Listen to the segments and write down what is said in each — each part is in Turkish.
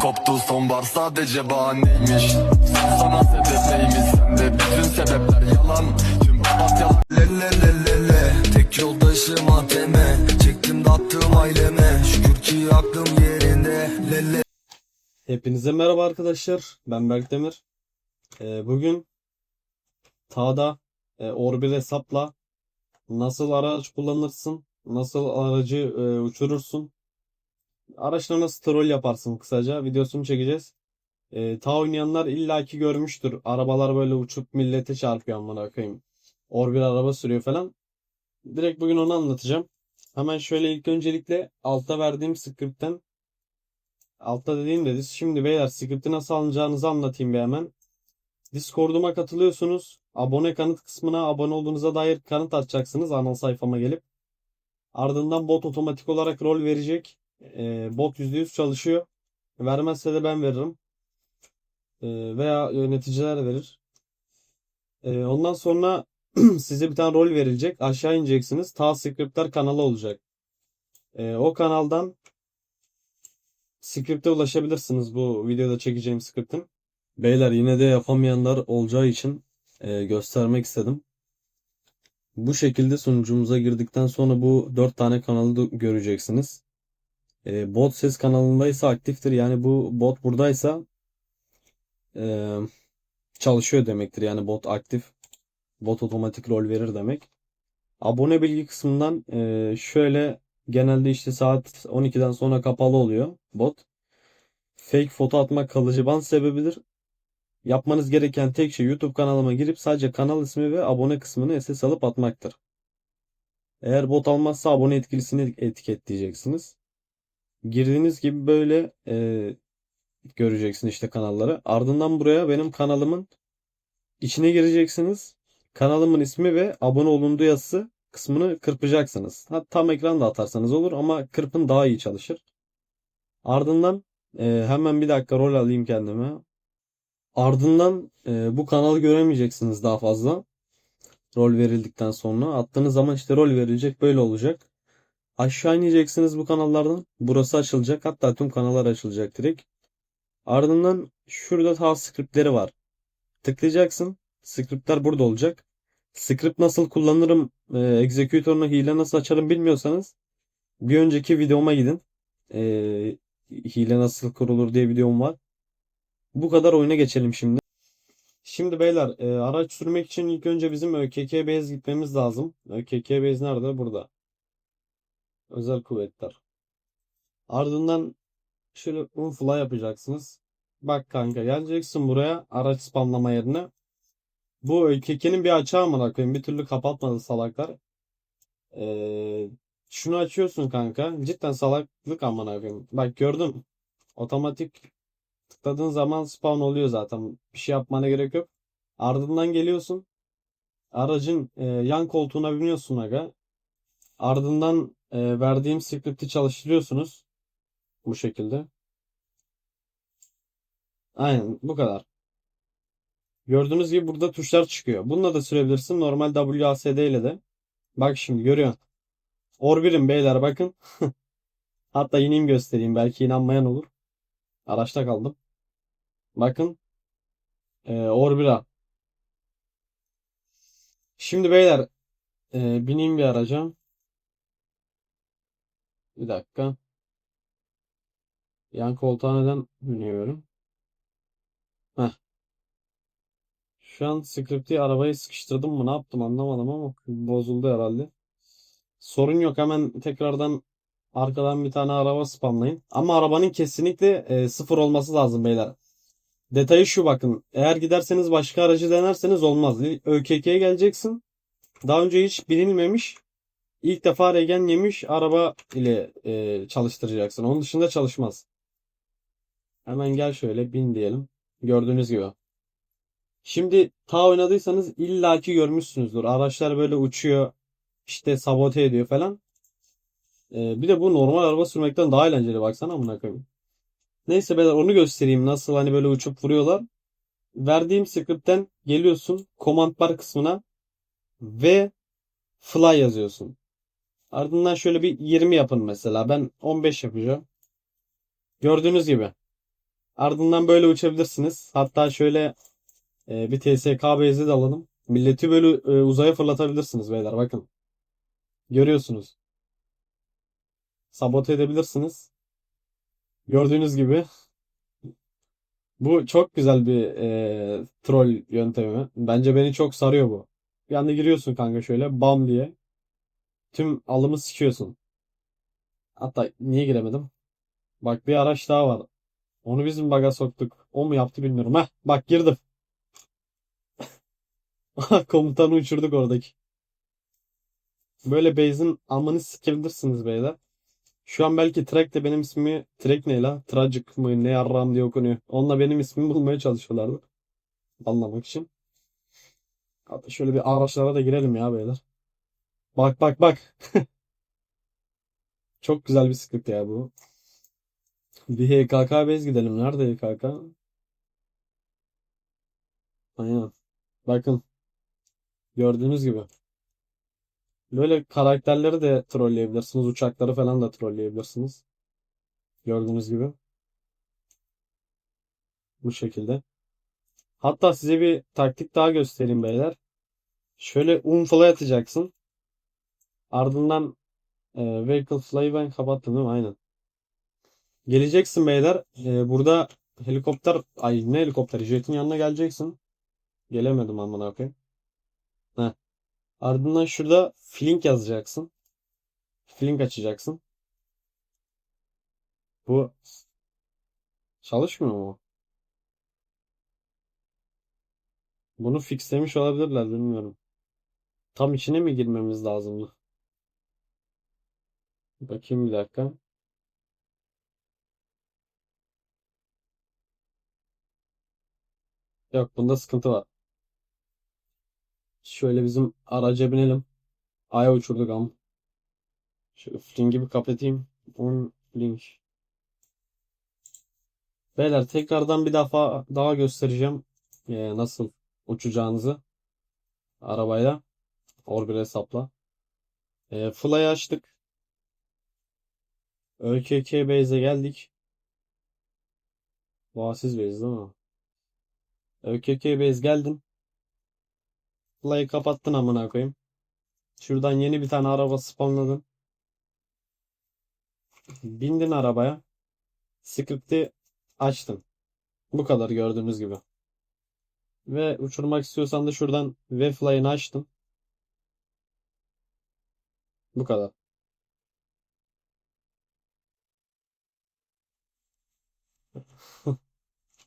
koptu sonbahar sadece bahaneymiş. Sana sebep neymiş sende bütün sebepler yalan. Tüm hayat yalan Le le le le le. Tek yoldaşım ATM Çektim dağıttım aileme. Şükür ki aklım yerinde. Le le. Hepinize merhaba arkadaşlar. Ben Berk Demir. Ee, bugün Tağda e, Orbi hesapla nasıl araç kullanırsın, nasıl aracı e, uçurursun, araçla nasıl troll yaparsın kısaca videosunu çekeceğiz. E, Tağ oynayanlar illaki görmüştür. Arabalar böyle uçup millete çarpıyor amına koyayım. Orbi araba sürüyor falan. Direkt bugün onu anlatacağım. Hemen şöyle ilk öncelikle altta verdiğim script'ten Altta dediğim de şimdi beyler script'i nasıl alınacağınızı anlatayım bir hemen. Discord'uma katılıyorsunuz. Abone kanıt kısmına abone olduğunuza dair kanıt atacaksınız ana sayfama gelip. Ardından bot otomatik olarak rol verecek. Ee, bot %100 çalışıyor. Vermezse de ben veririm. Ee, veya yöneticiler verir. Ee, ondan sonra size bir tane rol verilecek. Aşağı ineceksiniz. Ta Scriptler kanalı olacak. Ee, o kanaldan Script'e ulaşabilirsiniz bu videoda çekeceğim script'in. Beyler yine de yapamayanlar olacağı için e, göstermek istedim. Bu şekilde sunucumuza girdikten sonra bu 4 tane kanalı göreceksiniz. E, bot ses kanalındaysa aktiftir. Yani bu bot buradaysa e, çalışıyor demektir. Yani bot aktif. Bot otomatik rol verir demek. Abone bilgi kısmından e, şöyle genelde işte saat 12'den sonra kapalı oluyor bot. Fake foto atmak kalıcı ban sebebidir. Yapmanız gereken tek şey YouTube kanalıma girip sadece kanal ismi ve abone kısmını SS alıp atmaktır. Eğer bot almazsa abone etkilisini etiketleyeceksiniz. Girdiğiniz gibi böyle e, göreceksin işte kanalları. Ardından buraya benim kanalımın içine gireceksiniz. Kanalımın ismi ve abone olunduğu yazısı kısmını kırpacaksınız. Ha, tam ekran da atarsanız olur ama kırpın daha iyi çalışır. Ardından e, hemen bir dakika rol alayım kendime. Ardından e, bu kanalı göremeyeceksiniz daha fazla. Rol verildikten sonra. Attığınız zaman işte rol verilecek böyle olacak. Aşağı ineceksiniz bu kanallardan. Burası açılacak. Hatta tüm kanallar açılacak direkt. Ardından şurada ta scriptleri var. Tıklayacaksın. Scriptler burada olacak. Script nasıl kullanırım, e, executor'unu hile nasıl açarım bilmiyorsanız bir önceki videoma gidin. E, hile nasıl kurulur diye videom var. Bu kadar oyuna geçelim şimdi. Şimdi beyler e, araç sürmek için ilk önce bizim ÖKK base gitmemiz lazım. ÖKK base nerede? Burada. Özel kuvvetler. Ardından şöyle unfly yapacaksınız. Bak kanka geleceksin buraya araç spamlama yerine. Bu ÖKK'nin bir açığı amına koyayım. Bir türlü kapatmadı salaklar. Ee, şunu açıyorsun kanka. Cidden salaklık amına koyayım. Bak gördüm. Otomatik tıkladığın zaman spawn oluyor zaten. Bir şey yapmana gerek yok. Ardından geliyorsun. Aracın e, yan koltuğuna biniyorsun aga. Ardından e, verdiğim script'i çalıştırıyorsunuz. Bu şekilde. Aynen bu kadar. Gördüğünüz gibi burada tuşlar çıkıyor. Bununla da sürebilirsin. Normal WASD ile de. Bak şimdi görüyorsun. Orbirim beyler bakın. Hatta ineyim göstereyim. Belki inanmayan olur. Araçta kaldım. Bakın. Ee, Orbira. Şimdi beyler e, bineyim bir araca. Bir dakika. Yan koltuğa neden biniyorum? Heh. Şu an script'i arabaya sıkıştırdım mı ne yaptım anlamadım ama bozuldu herhalde. Sorun yok hemen tekrardan arkadan bir tane araba spamlayın. Ama arabanın kesinlikle e, sıfır olması lazım beyler. Detayı şu bakın. Eğer giderseniz başka aracı denerseniz olmaz. ÖKK'ye geleceksin. Daha önce hiç bilinmemiş ilk defa regen yemiş araba ile e, çalıştıracaksın. Onun dışında çalışmaz. Hemen gel şöyle bin diyelim. Gördüğünüz gibi. Şimdi ta oynadıysanız illaki görmüşsünüzdür. Araçlar böyle uçuyor. işte sabote ediyor falan. Ee, bir de bu normal araba sürmekten daha eğlenceli baksana amına koyayım. Neyse beyler onu göstereyim. Nasıl hani böyle uçup vuruyorlar. Verdiğim script'ten geliyorsun command bar kısmına ve fly yazıyorsun. Ardından şöyle bir 20 yapın mesela. Ben 15 yapacağım. Gördüğünüz gibi. Ardından böyle uçabilirsiniz. Hatta şöyle e, bir TSK base'i de alalım. Milleti böyle e, uzaya fırlatabilirsiniz beyler bakın. Görüyorsunuz. Sabote edebilirsiniz. Gördüğünüz gibi. Bu çok güzel bir e, troll yöntemi. Bence beni çok sarıyor bu. Bir anda giriyorsun kanka şöyle bam diye. Tüm alımı sikiyorsun. Hatta niye giremedim? Bak bir araç daha var. Onu bizim baga soktuk. O mu yaptı bilmiyorum. Heh bak girdim. Komutanı uçurduk oradaki. Böyle base'in amını sikebilirsiniz beyler. Şu an belki Trek de benim ismimi Trek ne la? Tragic mı ne yarram diye okunuyor. Onunla benim ismimi bulmaya çalışıyorlardı. Anlamak için. Hatta şöyle bir araçlara da girelim ya beyler. Bak bak bak. Çok güzel bir sıkıntı ya bu. Bir HKK base gidelim. Nerede HKK? Aynen. Bakın. Gördüğünüz gibi. Böyle karakterleri de trolleyebilirsiniz. Uçakları falan da trolleyebilirsiniz. Gördüğünüz gibi. Bu şekilde. Hatta size bir taktik daha göstereyim beyler. Şöyle unfly atacaksın. Ardından e, vehicle fly ben kapattım değil mi? Aynen. Geleceksin beyler. E, burada helikopter ay ne helikopteri? Jet'in yanına geleceksin. Gelemedim amına koyayım. Heh. Ardından şurada Flink yazacaksın. Flink açacaksın. Bu çalışmıyor mu? Bunu fixlemiş olabilirler bilmiyorum. Tam içine mi girmemiz lazımdı? Bakayım bir dakika. Yok bunda sıkıntı var. Şöyle bizim araca binelim. Aya uçurduk am. Şöyle Flink'i bir kapatayım. On Flink. Beyler tekrardan bir defa daha göstereceğim ee, nasıl uçacağınızı arabayla. Orbit hesapla. E, Fly'ı açtık. ÖKK base'e geldik. Oasis base değil mi? ÖKK base geldim. Fly'ı kapattın amına koyayım. Şuradan yeni bir tane araba spawnladın. Bindin arabaya. Script'i açtın. Bu kadar gördüğünüz gibi. Ve uçurmak istiyorsan da şuradan Wayfly'ını açtın. Bu kadar.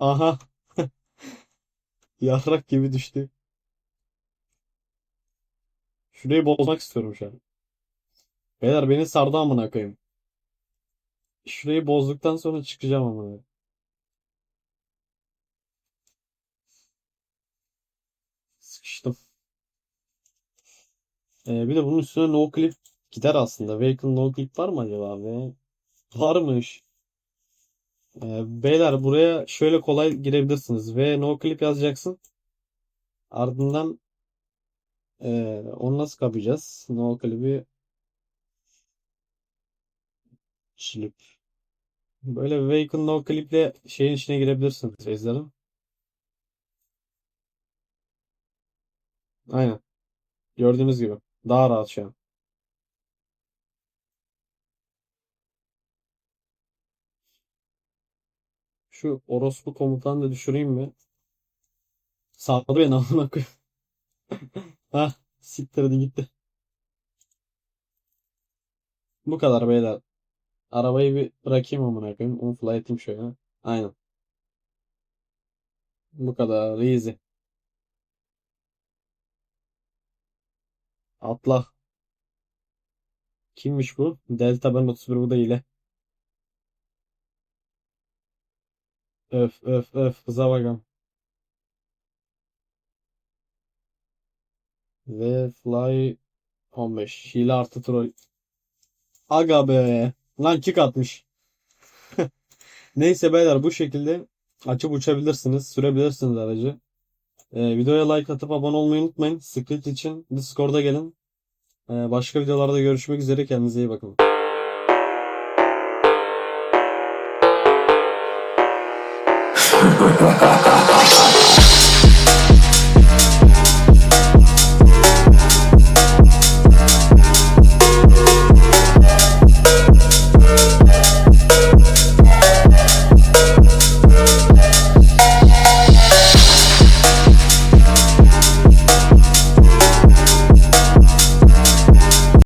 Aha. Yarrak gibi düştü. Şurayı bozmak istiyorum şu an. Beyler beni sardı amına koyayım. Şurayı bozduktan sonra çıkacağım amına. Sıkıştım. Ee, bir de bunun üstüne no clip gider aslında. Vehicle no clip var mı acaba abi? Varmış. Ee, beyler buraya şöyle kolay girebilirsiniz. Ve no clip yazacaksın. Ardından ee, onu nasıl kapayacağız? No clip'i Clip. Böyle vehicle no clip'le şeyin içine girebilirsiniz base'lerin. Aynen. Gördüğünüz gibi. Daha rahat şu an. Şu orospu komutanı da düşüreyim mi? Sağladı beni amına koyayım. Hah, siktirdi gitti. Bu kadar beyler. Arabayı bir bırakayım amına koyayım. Onu fly eteyim şöyle. Aynen. Bu kadar. Easy. Atla. Kimmiş bu? Delta Ben 31 bu da hile. Öf öf öf. Kıza bakalım. Ve fly 15. Hile artı troll. Aga be. Lan kick atmış. Neyse beyler bu şekilde açıp uçabilirsiniz. Sürebilirsiniz aracı. Ee, videoya like atıp abone olmayı unutmayın. Script için Discord'a gelin. Ee, başka videolarda görüşmek üzere. Kendinize iyi bakın. ああ。